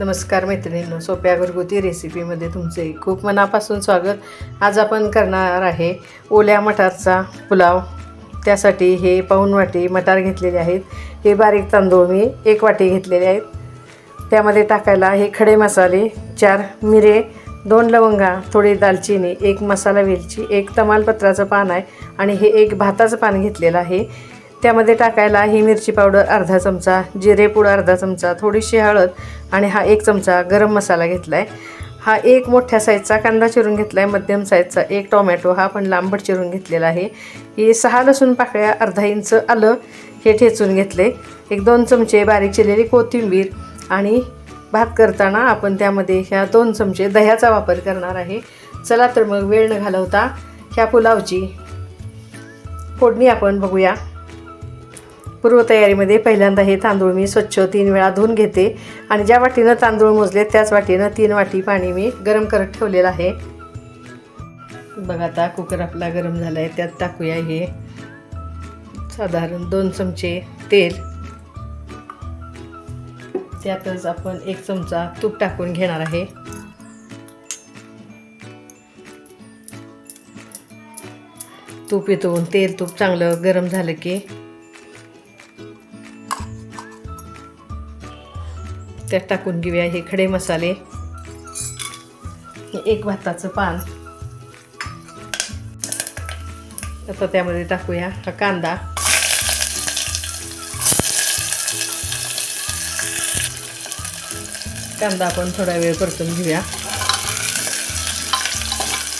नमस्कार मैत्रिणींनो सोप्या घरगुती रेसिपीमध्ये तुमचे खूप मनापासून स्वागत. आज आपण करणार आहे ओल्या मटारचा पुलाव. त्यासाठी हे पाऊण वाटी मटार घेतलेले आहेत. हे बारीक तांदूळ मी एक वाटी घेतलेले आहेत. त्यामध्ये टाकायला हे खडे मसाले चार मिरे दोन लवंगा थोडी दालचिनी एक मसाला वेलची एक तमालपत्राचं पान आहे आणि हे एक भाताचं पान घेतलेलं आहे. त्यामध्ये टाकायला ही मिरची पावडर अर्धा चमचा जिरेपूड अर्धा चमचा थोडीशी हळद आणि हा एक चमचा गरम मसाला घेतला आहे हा एक मोठ्या साईजचा कांदा चिरून घेतला आहे मध्यम साईजचा एक टोमॅटो हा पण लांबट चिरून घेतलेला आहे. ही सहा लसूण पाकळ्या अर्धा इंच आलं हे ठेचून घेतले. एक दोन चमचे बारीक चिरलेली कोथिंबीर आणि भात करताना आपण त्यामध्ये ह्या दोन चमचे दह्याचा वापर करणार आहे. चला तर मग वेळ न घालवता ह्या पुलावची फोडणी आपण बघूया. पूर्वतयारीमध्ये पहिल्यांदा हे तांदूळ मी स्वच्छ तीन वेळा धुवून घेते. आणि ज्या वाटीनं तांदूळ मोजले त्याच वाटीनं तीन वाटी पाणी मी गरम करत ठेवलेलं आहे. बघा आता कुकर आपला गरम झाला आहे त्यात टाकूया हे साधारण दोन चमचे तेल. त्यातच आपण एक चमचा तूप टाकून घेणार आहे. तूप येतून तेल तूप चांगलं गरम झालं की त्यात टाकून घेऊया हे खडे मसाले. एक भाताचं पान. आता त्यामध्ये टाकूया हा कांदा. कांदा आपण थोडा वेळ परतून घेऊया.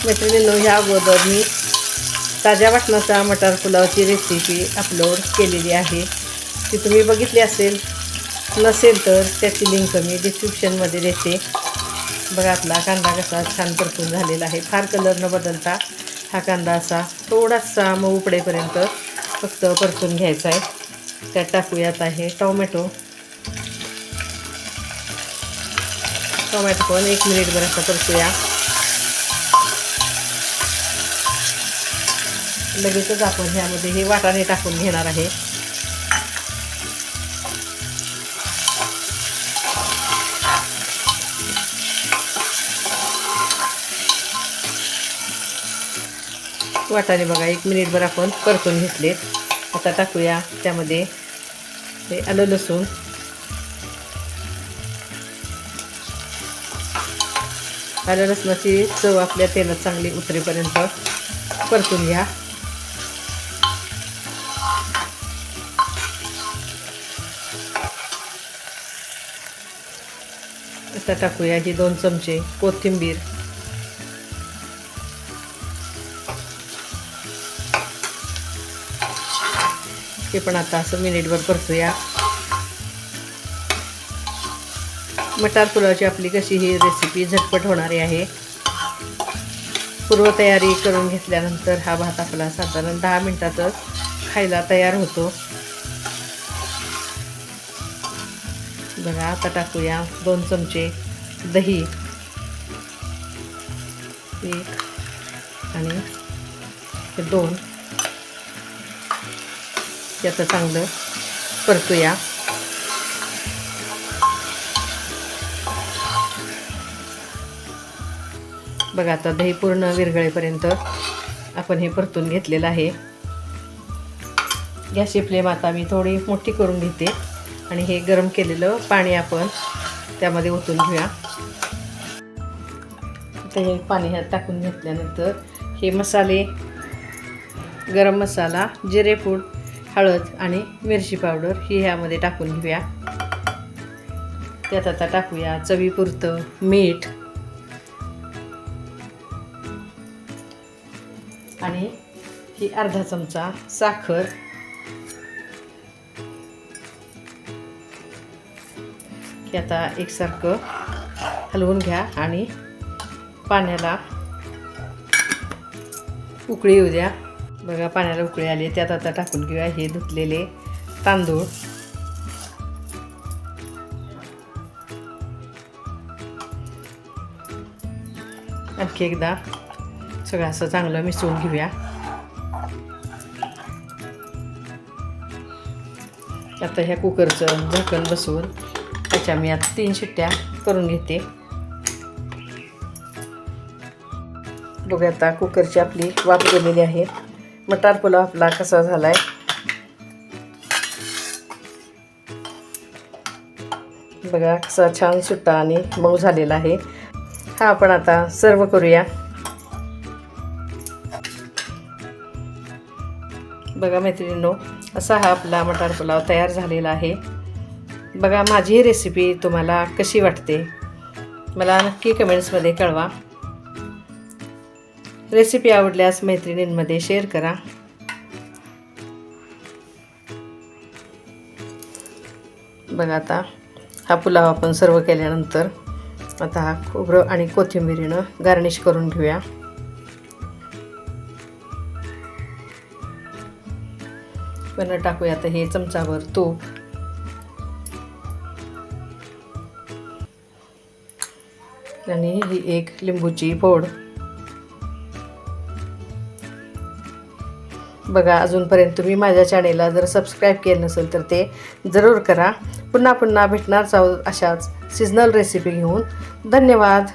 मैत्रिणींनो ह्या अगोदर मी ताज्या वाटणाचा मटार पुलावची रेसिपी अपलोड केलेली आहे. ती तुम्ही बघितली असेल नसेल तर त्याची लिंक मी डिस्क्रिप्शनमध्ये देते. बघा आपला कांदा कसा छान परतून झालेला आहे. फार कलर न बदलता हा कांदा असा थोडासा मग उकडेपर्यंत फक्त परतून घ्यायचा आहे. त्यात टाकूयात आहे टोमॅटो. टोमॅटो पण एक मिनिटभर असा परतूया. लगेचच आपण ह्यामध्ये हे वाटाणे टाकून घेणार आहे. वाटाणे बघा एक मिनिटभर आपण परतून घेतलेत. आता टाकूया त्यामध्ये हे आलं लसूण. आलं लसणाची चव आपल्या तेलात चांगली उतरेपर्यंत परतून घ्या. आता टाकूया ही दोन चमचे कोथिंबीर. हे पण आता असं मिनिटभर परतूया मटार पुलावची आपली कशी ही रेसिपी झटपट होणारी आहे. पूर्वतयारी करून घेतल्यानंतर हा भात आपला साधारण दहा मिनटातच खायला तयार होतो. बघा आता टाकूया दोन चमचे दही. एक आणि हे दोन. याचं चांगलं परतूया. बघा आता दही पूर्ण विरघळेपर्यंत आपण हे परतून घेतलेलं आहे. गॅसची फ्लेम आता मी थोडी मोठी करून घेते आणि हे गरम केलेलं पाणी आपण त्यामध्ये ओतून घेऊया. आता हे पाणी ह्यात टाकून घेतल्यानंतर हे मसाले गरम मसाला जिरेपूड हळद आणि मिरची पावडर ही ह्यामध्ये टाकून घेऊया. त्यात आता टाकूया चवीपुरतं मीठ आणि ही अर्धा चमचा साखर. हे आता एकसारखं हलवून घ्या आणि पाण्याला उकळी येऊ द्या. बघा पाण्याला उकळी आली त्यात आता टाकून घेऊया हे धुतलेले तांदूळ. आणखी एकदा सगळं असं चांगलं मिसळून घेऊया. आता ह्या कुकरचं झाकण बसवून त्याच्या मी आता तीन शिट्ट्या करून घेते. बघा आता कुकरची आपली वाफ गेलेली आहे. मटार पुलाव आपला कसा झाला आहे बघा कसा छान सुट्टा आणि मऊ झालेला आहे. हा आपण आता सर्व करूया. बघा मैत्रिणींनो असा हा आपला मटार पुलाव तयार झालेला आहे. बघा माझी रेसिपी तुम्हाला कशी वाटते? मला नक्की कमेंट्समध्ये कळवा. रेसिपी आवडल्यास मैत्रिणींमध्ये शेअर करा. बघा आता हा पुलाव आपण सर्व केल्यानंतर आता हा खोबरं आणि कोथिंबिरीनं गार्निश करून घेऊया. पण टाकूया आता हे चमचावर तूप. आणि ही एक लिंबूची फोड. बघा अजूनपर्यंत तुम्ही माझ्या चॅनेलला जर सबस्क्राईब केलं नसेल तर ते जरूर करा. पुन्हा पुन्हा भेटणार आहोत अशाच सिजनल रेसिपी घेऊन. धन्यवाद.